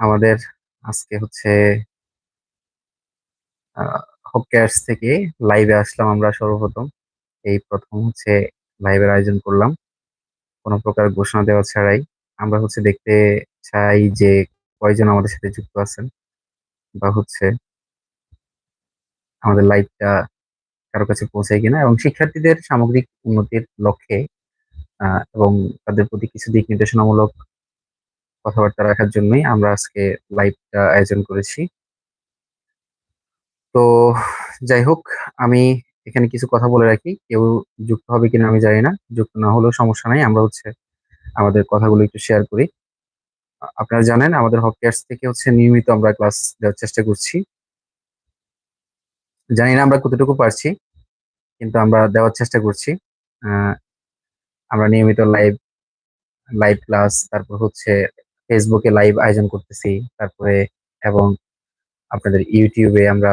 আমাদের আজকে হচ্ছে হপকেয়ার্স থেকে লাইভে আসলাম আমরা সর্বপ্রথম। এই প্রথম হচ্ছে লাইভের আয়োজন করলাম। কোন প্রকার ঘোষণা দেওয়া ছাড়াই। আমরা হচ্ছে দেখতে চাই যে কয়জন আমাদের সাথে যুক্ত আছেন বা হচ্ছে আমাদের লাইভটা কারও কাছে পৌঁছায় কিনা এবং শিক্ষার্থীদের সামগ্রিক উন্নতির লক্ষ্যে এবং তাদের প্রতি কিছু দিক নির্দেশনামূলক কথাবার্তা রাখার জন্যই আমরা আজকে লাইভটা আয়োজন করেছি। তো যাই হোক, আমি এখানে কিছু কথা বলে রাখি। কেউ যুক্ত হবে কিনা আমি জানি না। যুক্ত না হলেও সমস্যা নাই। আমরা হচ্ছে আমাদের কথাগুলো একটু শেয়ার করি। আপনারা জানেন, আমাদের হপকেয়ার্স থেকে হচ্ছে নিয়মিত আমরা ক্লাস দেওয়ার চেষ্টা করছি। জানি না আমরা কতটুকু পারছি। কিন্তু আমরা দেওয়ার চেষ্টা করছি। আমরা নিয়মিত লাইভ লাইভ ক্লাস তারপর হচ্ছে এ লাইভ আয়োজন করতেছি। তারপরে এবং আপনাদের এ আমরা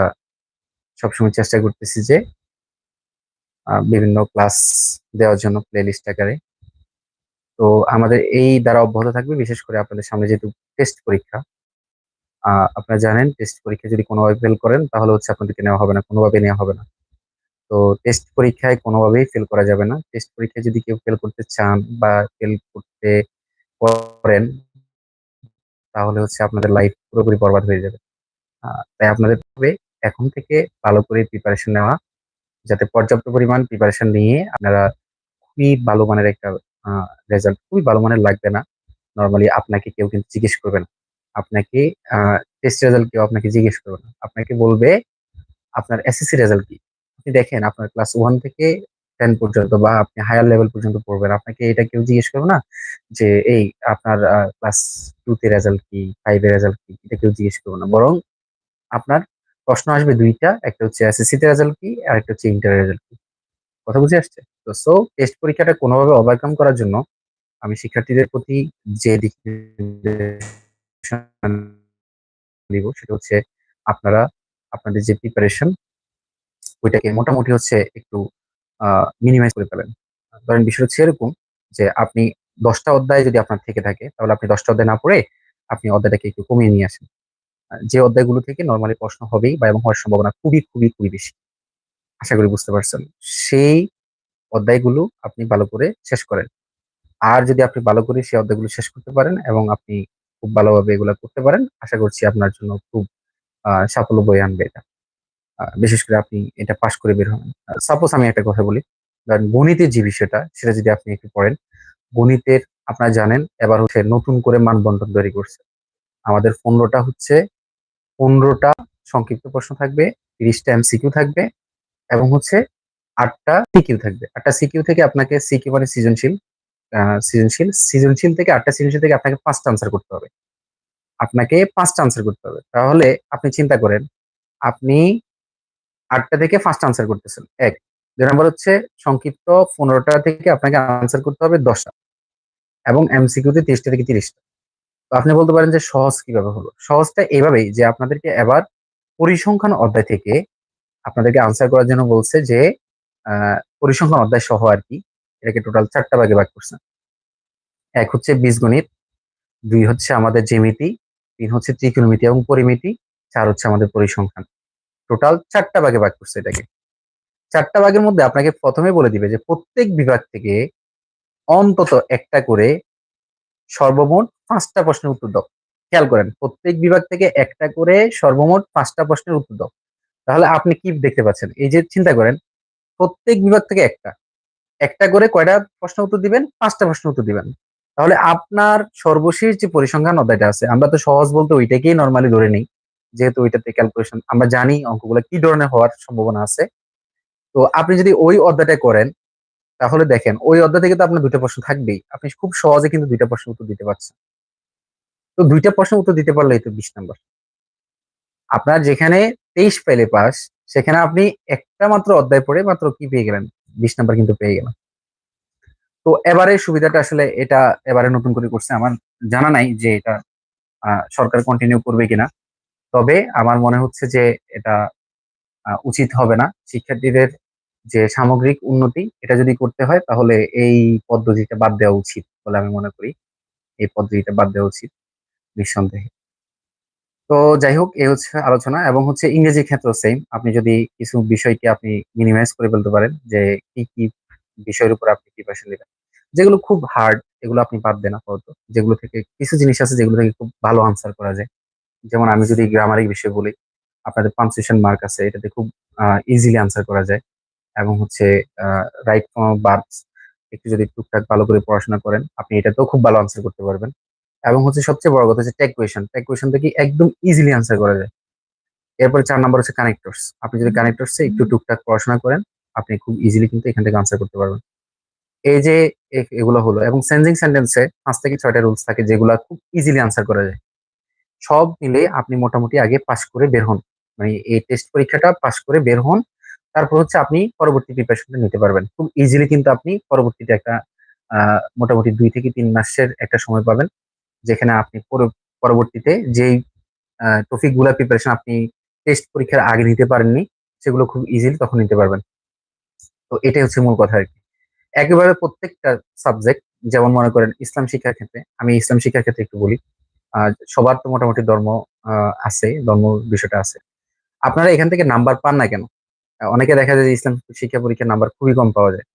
সবসময় চেষ্টা করতেছি যে বিভিন্ন ক্লাস দেওয়ার জন্য প্লেলিস্ট আকারে। তো আমাদের এই দ্বারা অব্যাহত থাকবে, বিশেষ করে আপনাদের সামনে যেহেতু টেস্ট পরীক্ষা। আপনারা জানেন টেস্ট পরীক্ষা যদি কোনোভাবে ফেল করেন, তাহলে হচ্ছে আপনাদেরকে নেওয়া হবে না। কোনোভাবে নেওয়া হবে না। তো টেস্ট পরীক্ষায় কোনোভাবেই ফেল করা যাবে না। টেস্ট পরীক্ষায় যদি কেউ ফেল করতে চান বা ফেল করতে পারেন তাহলে হচ্ছে আপনাদের লাইফ পুরোপুরি বরবাদ হয়ে যাবে। তাই আপনাদের এখন থেকে ভালো করে প্রিপারেশন নেওয়া। যাতে পর্যাপ্ত পরিমাণ প্রিপারেশন নিয়ে আপনারা খুবই ভালো মানের একটা রেজাল্ট খুবই ভালো মানের লাগবে না। নরমালি আপনাকে কেউ কিন্তু জিজ্ঞেস করবে না। আপনাকে টেস্ট রেজাল্ট কেউ আপনাকে জিজ্ঞেস করবে না। আপনাকে বলবে, আপনার এসএসসি রেজাল্ট কি? আপনি দেখেন আপনার ক্লাস ওয়ান থেকে 10 পর্যন্ত বা আপনি হায়ার লেভেল পর্যন্ত পড়বেন। আপনাকে এটা কেউ জিজ্ঞেস করবে না যে, এই আপনার ক্লাস 2 তে রেজাল্ট কি? ফাইভের রেজাল্ট কি? এটা কেউ জিজ্ঞেস করবে না। বরং আপনার প্রশ্ন আসবে দুইটা, একটা হচ্ছে এসএসসি তে রেজাল্ট কি? আর একটা হচ্ছে ইন্টার রেজাল্ট কি? কথা বুঝে আসছে? তো সো টেস্ট পরীক্ষাটা কোনোভাবে ওভারকাম করার জন্য আমি শিক্ষার্থীদের প্রতি যে দিক দিব, সেটা হচ্ছে আপনারা, আপনাদের যে প্রিপারেশন ওইটাকে মোটামুটি হচ্ছে একটু মিনিমাইজ করে ফেলেন। ধরেন বিষয়টা হচ্ছে এরকম যে আপনি দশটা অধ্যায় যদি আপনার থেকে থাকে তাহলে আপনি দশটা অধ্যায় না পড়ে আপনি অধ্যায়টাকে একটু কমিয়ে নিয়ে আসেন। যে অধ্যায়গুলো থেকে নরমালি প্রশ্ন হবেই বা এবং হওয়ার সম্ভাবনা খুবই, খুবই, খুবই বেশি। আশা করি বুঝতে পারছেন। সেই অধ্যায়গুলো আপনি ভালো করে শেষ করেন। আর যদি আপনি ভালো করে সেই অধ্যায়গুলো শেষ করতে পারেন এবং আপনি খুব ভালোভাবে এগুলা করতে পারেন, আশা করছি আপনার জন্য খুব সাফল্য বয়ে আনবে এটা। বিশেষ করে আপনি এটা পাশ করে বের হবেন। সাপোজ আমি একটা কথা বলি। ধরেন গণিতের যে বিষয়টা সেটা যদি আপনি একটু পড়েন, গণিতের আপনারা জানেন এবার হচ্ছে নতুন করে মানবন্টন তৈরি করছে। আমাদের পনেরোটা হচ্ছে পনেরোটা সংক্ষিপ্ত প্রশ্ন থাকবে, ৩০ টা এমসিকিউ থাকবে এবং হচ্ছে আটটা সিকিউ থাকবে। আটটা সিকিউ থেকে আপনাকে সিকিউ মানে সৃজনশীল। সৃজনশীল, সৃজনশীল থেকে ৮ টা সৃজনশীল থেকে আপনাকে ৫ টা আনসার করতে হবে। আপনাকে ৫ টা আনসার করতে হবে। তাহলে আপনি চিন্তা করেন, আপনি ৮ টা থেকে ৫ টা আনসার করতেছেন। ১ ২ নাম্বার হচ্ছে সংক্ষিপ্ত পনেরোটা থেকে আপনাকে আনসার করতে হবে দশটা এবং এমসিকিউ তে ৩০ থেকে তিরিশটা তো আপনি বলতে পারেন যে সহজ কীভাবে হলো? সহজটা এভাবেই যে আপনাদেরকে এবার পরিসংখ্যান অধ্যায় থেকে আপনাদেরকে আনসার করার জন্য বলছে যে পরিসংখ্যান অধ্যায় সহ আর কি এটাকে টোটাল ৪ টা ভাগে ভাগ করছে। এক হচ্ছে বীজগণিত, দুই হচ্ছে আমাদের জ্যামিতি, তিন হচ্ছে ত্রিকোণমিতি এবং পরিমিতি, চার হচ্ছে আমাদের পরিসংখ্যান। টোটাল চারটা ভাগে ভাগ করছে এটাকে। চারটা ভাগের মধ্যে আপনাকে প্রথমে বলে দিবে যে প্রত্যেক বিভাগ থেকে অন্তত একটা করে সর্বমোট পাঁচটা প্রশ্নের উত্তর দাও। খেয়াল করেন, প্রত্যেক বিভাগ থেকে একটা করে সর্বমোট পাঁচটা প্রশ্নের উত্তর দাও। তাহলে আপনি কি দেখতে পাচ্ছেন? এই যে চিন্তা করেন, প্রত্যেক বিভাগ থেকে একটা। একটা করে কয়টা প্রশ্ন উত্তর দিবেন? ৫ টা প্রশ্নের উত্তর দিবেন। তাহলে আপনার সর্বশেষ যে পরিসংখ্যান অধ্যায়টা আছে, আমরা তো সহজ বলতে ওইটাকেই নর্মালি ধরে নেই। যেহেতু ওইটাতে ক্যালকুলেশন আমরা জানি অঙ্কগুলা কি ধরনের হওয়ার সম্ভাবনা আছে। তো আপনি যদি ওই অধ্যায়টা করেন, তাহলে দেখেন, ওই অধ্যায় থেকে তো আপনার ২ টা প্রশ্ন থাকবেই। আপনি খুব সহজে কিন্তু দুইটা প্রশ্ন উত্তর দিতে পারছেন। তো দুইটা প্রশ্ন উত্তর দিতে পারলেই তো ২০ নাম্বার। আপনার যেখানে ২৩ পেলে পাস, সেখানে আপনি একটা মাত্র অধ্যায় পড়ে মাত্র কি পেয়ে গেলেন? ২০ নাম্বার কিন্তু পেয়ে গেলেন। তো এবারের সুবিধাটা আসলে এটা এবারে নতুন করে করছে। আমার জানা নাই যে এটা সরকার কন্টিনিউ করবে কিনা। তবে আমার মনে হচ্ছে যে এটা উচিত হবে না। শিক্ষার্থীদের যে সামগ্রিক উন্নতি এটা যদি করতে হয় তাহলে এই পদ্ধতিটা বাদ দেওয়া উচিত বলে আমি মনে করি। এই পদ্ধতিটা বাদ দেওয়া উচিত। নিঃসন্দেহে। তো যাই হোক এই হচ্ছে আলোচনা এবং হচ্ছে ইংরেজির ক্ষেত্রেও সেম। আপনি যদি কিছু বিষয়কে আপনি মিনিমাইজ করে ফেলতে পারেন যে কি, কি বিষয়ের উপর আপনি প্রিপারেশন নিবেন। যেগুলো খুব হার্ড এগুলো আপনি বাদ দেন আপাতত। যেগুলো থেকে কিছু জিনিস আছে যেগুলো থেকে খুব ভালো আনসার করা যায়। যেমন আমি যদি গ্রামারিক বিষয় বলি, আপনাদের পাঞ্চুয়েশন মার্ক আছে এটাতে খুব ইজিলি আনসার করা যায়। এবং হচ্ছে রাইট অফ একটু যদি টুকটাক ভালো করে পড়াশোনা করেন, আপনি এটাতেও খুব ভালো আনসার করতে পারবেন। এবং হচ্ছে সবচেয়ে বড় কথা হচ্ছে ট্যাগ কোয়েশন। ট্যাগ কোয়েশন থেকে একদম ইজিলি আনসার করা যায়। এরপরে চার নাম্বার হচ্ছে কানেক্টরস। আপনি যদি কানেক্টরস একটু টুকটাক পড়াশোনা করেন, আপনি খুব ইজিলি কিন্তু এখান থেকে আনসার করতে পারবেন। এই যে এগুলো হলো এবং সেন্সিং সেন্টেন্স ৫ থেকে ছয়টা রুলস থাকে যেগুলো খুব ইজিলি আনসার করা যায়। সব মিলে আপনি মোটামুটি আগে পাস করে বের হন। মানে এই টেস্ট পরীক্ষাটা পাস করে বের হন। তারপর হচ্ছে আপনি পরবর্তী প্রিপারেশনটা নিতে পারবেন। খুব ইজিলি কিন্তু আপনি পরবর্তীতে একটা মোটামুটি দুই থেকে তিন মাসের একটা সময় পাবেন। যেখানে আপনি পর পরবর্তীতে যেই আ টপিক প্রিপারেশন আপনি টেস্ট পরীক্ষার আগে নিতে পারেননি, সেগুলো খুব ইজিলি তখন নিতে পারবেন। তো এটাই হচ্ছে মূল কথা আর কি একেবারে প্রত্যেকটা সাবজেক্ট যেমন মনে করেন ইসলাম শিক্ষার ক্ষেত্রে, আমি ইসলাম শিক্ষার ক্ষেত্রে একটু বলি। আ সবার তো মোটামুটি ধর্ম আছে, ধর্ম বিষয়টা আছে। আপনারা এখান থেকে নাম্বার পান না কেন? অনেকে দেখা যায় যে ইসলাম শিক্ষা পরীক্ষার নাম্বার খুবই কম পাওয়া যায়।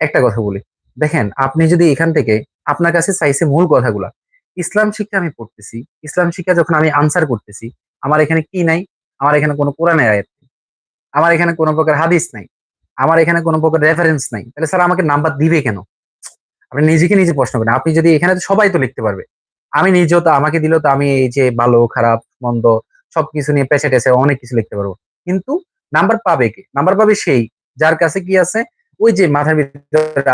একটা কথা বলি, দেখেন আপনি যদি এখান থেকে আপনার কাছে চাইছে মূল কথাগুলা। ইসলাম শিক্ষা আমি পড়তেছি। ইসলাম শিক্ষা যখন আমি আনসার করতেছি, আমার এখানে কি নাই? আমার এখানে কোনো কোরআনের আয়াত নেই। আমার এখানে কোনো প্রকার হাদিস নাই। আমার এখানে কোনো প্রকার রেফারেন্স নাই। তাহলে স্যার আমাকে নাম্বার দিবে কেন? আপনি নিজেকে নিজে প্রশ্ন করেন। আপনি যদি এখানে সবাই তো লিখতে পারবে। আমি নিজেও তো আমাকে দিলেও তো আমি এই যে ভালো, খারাপ, মন্দ সবকিছু নিয়ে পেঁচে-টেচে অনেক কিছু লিখতে পারব। কিন্তু নাম্বার পাবে কে? নাম্বার পাবে সেই যার কাছে কি আছে? ওই যে মাথার ভিতরে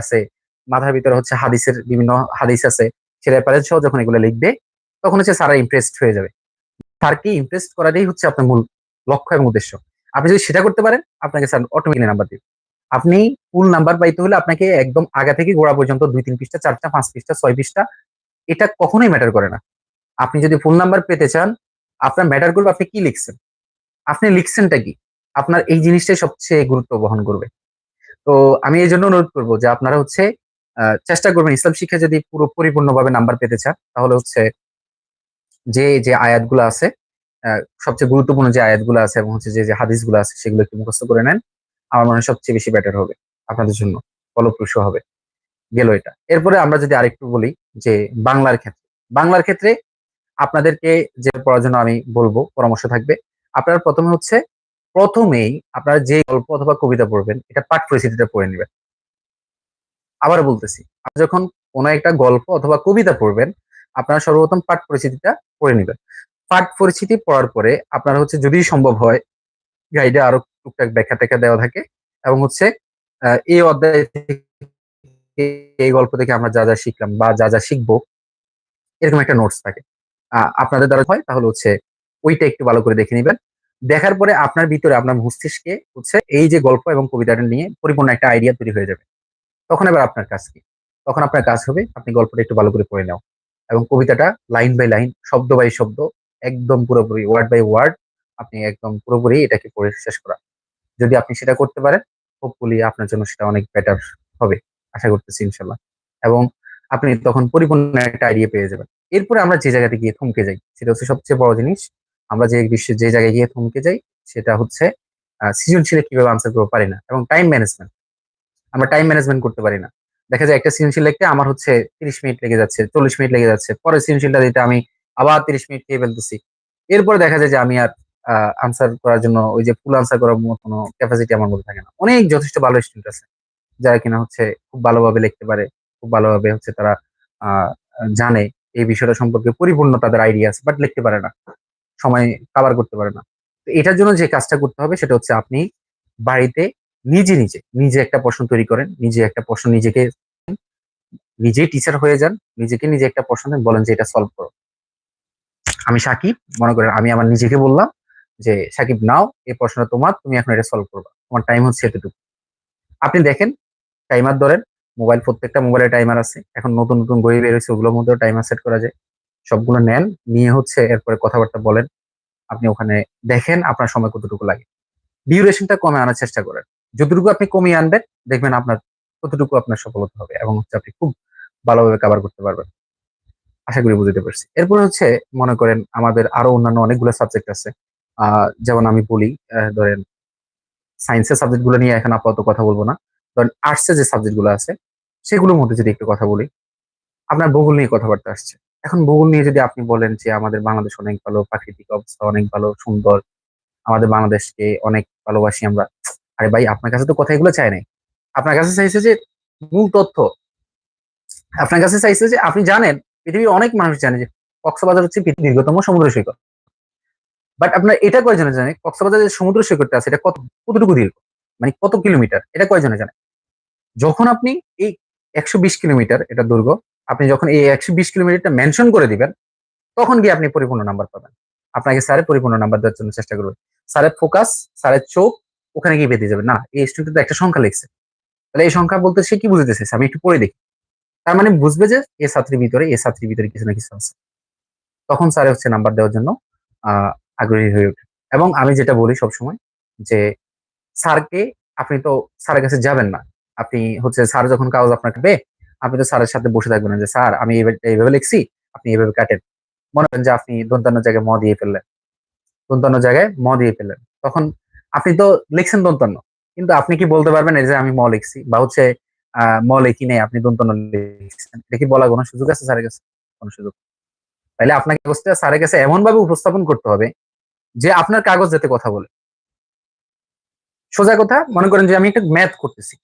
আছে, মাথার ভিতরে হচ্ছে হাদিসের বিভিন্ন হাদিস আছে। সে রেফারেন্স সহ যখন এগুলো লিখবে, তখন হচ্ছে স্যাররা ইমপ্রেসড হয়ে যাবে। স্যারকে ইমপ্রেসড করাটাই হচ্ছে আপনার মূল লক্ষ্য এবং উদ্দেশ্য। আপনি যদি সেটা করতে পারেন, আপনাকে স্যার অটোমেটিক্যালি নাম্বার দিবে। আপনি ফুল নাম্বার পাইতে হলে আপনাকে একদম আগা থেকে গোড়া পর্যন্ত ২-৩ পৃষ্ঠা, ৪ টা, ৫ পৃষ্ঠা, ৬ পৃষ্ঠা এটা কখনোই ম্যাটার করে না। আপনি যদি ফুল নাম্বার পেতে চান, আপনার ম্যাটার করবে আপনি কি লিখছেন। আপনি লিখছেনটা কি? আপনার এই জিনিসটাই সবচেয়ে গুরুত্ব বহন করবে। তো আমি এই জন্য অনুরোধ করব যে আপনারা হচ্ছে চেষ্টা করবেন ইসলাম শিক্ষা যদি পুরো পরিপূর্ণভাবে নাম্বার পেতে চান, তাহলে হচ্ছে যে, যে আয়াতগুলো আছে, সবচেয়ে গুরুত্বপূর্ণ যে আয়াতগুলো আছে এবং হচ্ছে যে, যে হাদিসগুলো আছে সেগুলো একটু মুখস্থ করে নেন। আমার মনে হয় সবচেয়ে বেশি বেটার হবে আপনাদের জন্য। ফলপ্রসূ হবে। গেল এটা। এরপরে আমরা যদি আরেকটু বলি যে বাংলার ক্ষেত্রে। বাংলার ক্ষেত্রে আপনাদেরকে যে পড়ার জন্য আমি বলব পরামর্শ থাকবে। আপনারা প্রথমে হচ্ছে ১ম এই আপনারা যে গল্প অথবা কবিতা পড়বেন, এটা পাঠ পরিস্থিতিটা পড়ে নিবেন। আবার বলতেছি, আপনি যখন কোনো একটা গল্প অথবা কবিতা পড়বেন, আপনারা সর্বপ্রথম পাঠ পরিস্থিতিটা পড়ে নিবেন। পাঠ পরিস্থিতি পড়ার পরে আপনারা হচ্ছে যদি সম্ভব হয়, গাইডে আরও টুকটাক ব্যাখ্যা-ট্যাখ্যা দেওয়া থাকে এবং হচ্ছে এই অধ্যায় এই গল্প থেকে আমরা যা, যা শিখলাম বা যা, যা শিখব, এরকম একটা নোটস থাকে। আপনাদের দ্বারা হয় তাহলে হচ্ছে ওইটা একটু ভালো করে দেখে নিবেন। দেখার পরে আপনার ভিতরে আপনার মস্তিষ্কে হচ্ছে এই যে গল্প এবং কবিতাটা নিয়ে পরিপূর্ণ একটা আইডিয়া তৈরি হয়ে যাবে। তখন এবার আপনার কাজ কি? তখন আপনার কাজ হবে আপনি গল্পটা একটু ভালো করে পড়ে নাও এবং কবিতাটা লাইন বাই লাইন, শব্দ বাই শব্দ একদম পুরোপুরি ওয়ার্ড বাই ওয়ার্ড আপনি একদম পুরোপুরি এটাকে পড়ে শেষ করা। যদি আপনি সেটা করতে পারেন, হোপফুলি আপনার জন্য সেটা অনেক বেটার হবে। আশা করতেছি ইনশাল্লাহ এবং আপনি তখন পরিপূর্ণ একটা আইডিয়া পেয়ে যাবেন। এরপরে আমরা যে জায়গাতে গিয়ে থমকে যাই, সেটা হচ্ছে সবচেয়ে বড় জিনিস। আমরা যে বিশ্বে যে জায়গায় গিয়ে থমকে যাই, সেটা হচ্ছে সৃজনশীলে কীভাবে আনসার করতে পারি না এবং টাইম ম্যানেজমেন্ট। আমরা টাইম ম্যানেজমেন্ট করতে পারি না। দেখা যায় একটা সৃজনশীল লিখতে আমার হচ্ছে ৩০ মিনিট লেগে যাচ্ছে, ৪০ মিনিট লেগে যাচ্ছে। পরের সৃজনশীলটা দিতে আমি আবার ৩০ মিনিট খেয়ে ফেলতেছি। এরপরে দেখা যায় যে আমি আর আনসার করার জন্য ওই যে ফুল আনসার করার মতো কোনো ক্যাপাসিটি আমার মধ্যে থাকে না। অনেক যথেষ্ট ভালো স্টুডেন্ট আছে। যারা কিনা হচ্ছে খুব ভালোভাবে লিখতে পারে, খুব ভালোভাবে হচ্ছে তারা জানে এই বিষয়টা সম্পর্কে পরিপূর্ণ তাদের আইডিয়া আছে। বাট লিখতে পারে না। সময় কভার করতে পারে না। তো এটার জন্য যে কাজটা করতে হবে সেটা হচ্ছে আপনি বাড়িতে নিজে, নিজে, নিজে একটা প্রশ্ন তৈরি করেন। নিজে একটা প্রশ্ন নিজেকে নিজেই টিচার হয়ে যান। নিজেকে নিজে একটা প্রশ্ন বলেন যে এটা সলভ করো। আমি সাকিব, মনে করেন আমি আমার নিজেকে বললাম যে, "সাকিব নাও এই প্রশ্নটা তোমার, তুমি এখন এটা সলভ করবা। তোমার টাইম হচ্ছে এতটুকু।" আপনি দেখেন, টাইমার ধরেন, মোবাইল প্রত্যেকটা মোবাইলে টাইমার আছে। এখন নতুন, নতুন বই বের হইছে ওগুলোর মধ্যেও টাইমার সেট করা যায়। সবগুলো নেন, নিয়ে হচ্ছে এরপরে কথাবার্তা বলেন। আপনি ওখানে দেখেন আপনার সময় কতটুকু লাগে। ডিউরেশনটা কমে আনার চেষ্টা করেন। যতটুকু আপনি কমিয়ে আনবেন, দেখবেন আপনার কতটুকু আপনার সফলতা হবে এবং হচ্ছে আপনি খুব ভালোভাবে কভার করতে পারবেন। আশা করি বুঝতে পারছি এরপরে হচ্ছে মনে করেন আমাদের আরও অন্যান্য অনেকগুলো সাবজেক্ট আছে যেমন আমি বলি ধরেন সায়েন্সের সাবজেক্টগুলো নিয়ে এখন আপাতত কথা বলব না। ধরেন আর্টসের যে সাবজেক্টগুলো আছে, সেগুলোর মধ্যে যদি একটু কথা বলি, আপনার ভূগোল নিয়ে কথাবার্তা আসছে। এখন ভূগোল নিয়ে যদি আপনি বলেন যে আমাদের বাংলাদেশ অনেক ভালো, প্রাকৃতিক অবস্থা অনেক ভালো, সুন্দর, আমাদের বাংলাদেশকে অনেক ভালোবাসি আমরা, আরে ভাই, আপনার কাছে তো কথা এগুলো চাই নাই। আপনার কাছে চাইছে যে মূল তথ্য। আপনার কাছে চাইছে যে আপনি জানেন, পৃথিবীর অনেক মানুষ জানে যে কক্সবাজার হচ্ছে পৃথিবীর দীর্ঘতম সমুদ্র সৈকত। বাট আপনার এটা কয়জনে জানে কক্সবাজার যে সমুদ্র সৈকতটা আছে, এটা কত, কতটুকু দীর্ঘ? মানে কত কিলোমিটার? এটা কয়জনে জানে যখন আপনি এই একশো বিশ কিলোমিটার, এটা দৈর্ঘ্য, আপনি যখন এই একশো বিশ কিলোমিটারটা মেনশন করে দিবেন, তখন গিয়ে আপনি পরিপূর্ণ নাম্বার পাবেন। আপনাকে স্যারের পরিপূর্ণ নাম্বার দেওয়ার জন্য চেষ্টা করবেন স্যারের ফোকাস স্যারের চোখ, ওখানে গিয়ে বেঁধে যাবে না, এই স্টুডেন্ট একটা সংখ্যা লিখছে। তাহলে এই সংখ্যা বলতে সে কি বুঝতে চাইছে আমি একটু পড়ে দেখি। তার মানে বুঝবে যে এ ছাত্রীর ভিতরে, এ ছাত্রীর ভিতরে কিছু না কিছু আছে। তখন স্যার হচ্ছে নাম্বার দেওয়ার জন্য আগ্রহী হয়ে ওঠে। এবং আমি যেটা বলি সবসময় যে, স্যারকে আপনি তো স্যারের কাছে যাবেন না। আপনি হচ্ছে স্যার যখন কাগজ আপনাকে দেবে আপনি তো স্যারের সাথে বসে থাকবেন যে, স্যার, আমি এইভাবে লিখছি, আপনি এইভাবে কাটেন। মনে করেন যে, আপনি দন্তান্ন জায়গায় ম দিয়ে ফেললেন। দন্তান্ন জায়গায় ম দিয়ে ফেললেন। তখন আপনি তো লিখছেন দন্তান্ন, কিন্তু আপনি কি বলতে পারবেন, এই যে আমি ম লিখছি? বা হচ্ছে ম লিখি নেই, আপনি দন্তান্ন লিখছেন। এটা কি বলার কোনো সুযোগ আছে স্যারের কাছে? কোনো সুযোগ। তাহলে আপনাকে স্যারের কাছে এমন ভাবে উপস্থাপন করতে হবে যে আপনার কাগজ যাতে কথা বলে। সোজা কথা, মনে করেন যে আমি একটা ম্যাথ করতেছি।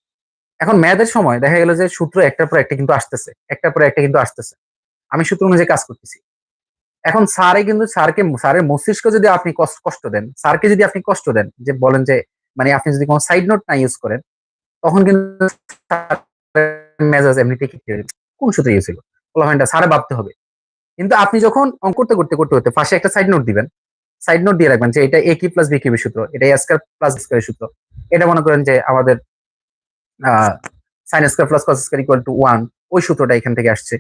এখন ম্যাথের সময় দেখা গেল যে সূত্র একটার পর একটা কিন্তু আসতেছে, একটার পর একটা কিন্তু আসতেছে। আমি সূত্র অনুযায়ী কাজ করতেছি। এখন স্যারে কিন্তু স্যারকে, স্যারের মস্তিষ্ক যদি আপনি কষ্ট- দেন, স্যারকে যদি আপনি কষ্ট দেন, যে বলেন যে মানে আপনি যদি কোনো সাইড নোট না ইউজ করেন, তখন কিন্তু মেজাজ এমনিতে কোন সূত্র ইউজ পোলাপাইনটা স্যারে ভাবতে হবে। কিন্তু আপনি যখন অঙ্ক করতে করতে করতে করতে পাশে একটা সাইড নোট দিবেন সাইড নোট দিয়ে রাখবেন যে এটা এ কি প্লাস বি কিউবের সূত্র, এটা এ স্কয়ার প্লাস স্কয়ারের সূত্র। এটা মনে করেন যে আমাদের sine square plus cos square equal to one ওই সূত্রটা এখান থেকে আসছে।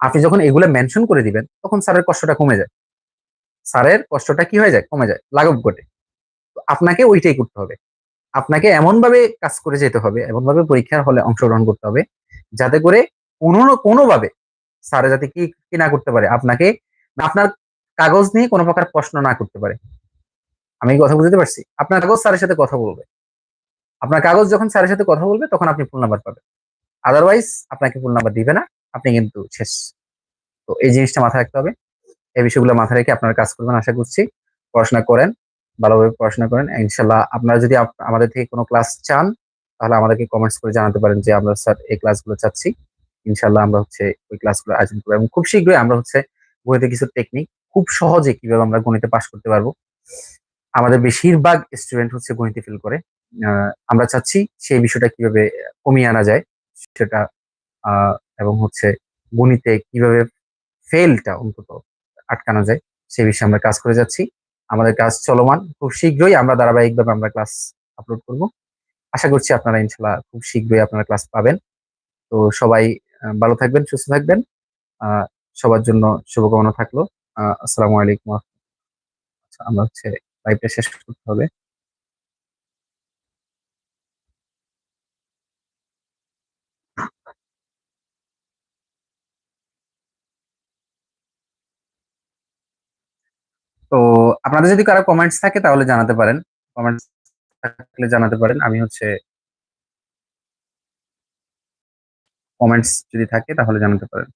আপনি যখন এগুলো মেনশন করে দিবেন, তখন স্যারের কষ্টটা কমে যায়। স্যারের কষ্টটা কি হয়ে যায়? কমে যায়। লাঘব ঘটে। আপনাকে ওইটাই করতে হবে। আপনাকে এমন ভাবে কাজ করে যেতে হবে এমন ভাবে পরীক্ষার হলে অংশগ্রহণ করতে হবে, যাতে করে কোনো না কোনোভাবে স্যারে যাতে কি কি না করতে পারে। আপনাকে, আপনার কাগজ নিয়ে কোনো প্রকার প্রশ্ন না করতে পারে। আমি কথা বুঝতে পারছি। আপনার কাগজ স্যারের সাথে কথা বলবে। আপনার কাগজ যখন স্যারের সাথে কথা বলবে, তখন আপনি ফুল নাম্বার পাবেন। আদারওয়াইজ আপনাকে ফুল নাম্বার দিবে না। আপনি কিন্তু শেষ। তো এই জিনিসটা মাথায় রাখতে হবে। এই বিষয়গুলো মাথায় রেখে আপনারা কাজ করবেন আশা করছি। পড়াশোনা করেন, ভালোভাবে পড়াশোনা করেন। ইনশাল্লাহ আপনারা যদি আমাদের থেকে কোনো ক্লাস চান, তাহলে আমাদেরকে কমেন্টস করে জানাতে পারেন যে আমরা স্যার এই ক্লাসগুলো চাচ্ছি। ইনশাল্লাহ আমরা হচ্ছে ওই ক্লাসগুলো আয়োজন করব। এবং খুব শীঘ্রই আমরা হচ্ছে গণিতে কিছু টেকনিক খুব সহজে কীভাবে আমরা গণিতে পাশ করতে পারব। আমাদের বেশিরভাগ স্টুডেন্ট হচ্ছে গণিতে ফেল করে। আমরা চাচ্ছি সেই বিষয়টা কীভাবে কমিয়ে আনা যায়, সেটা এবং হচ্ছে গণিতে কীভাবে ফেলটা অন্তত আটকানো যায়, সেই বিষয়ে আমরা কাজ করে যাচ্ছি। আমাদের কাজ চলমান। খুব শীঘ্রই আমরা ধারাবাহিকভাবে আমরা ক্লাস আপলোড করব। আশা করছি আপনারা ইনশাল্লাহ খুব শীঘ্রই আপনারা ক্লাস পাবেন। তো সবাই ভালো থাকবেন, সুস্থ থাকবেন। সবার জন্য শুভকামনা থাকল। আসসালামু আলাইকুম আচ্ছা, আমরা হচ্ছে লাইভটা শেষ করতে হবে। তো আপনাদের যদি কারও কমেন্টস থাকে তাহলে জানাতে পারেন। কমেন্টস থাকলে জানাতে পারেন। আমি হচ্ছে কমেন্টস যদি থাকে তাহলে জানাতে পারেন।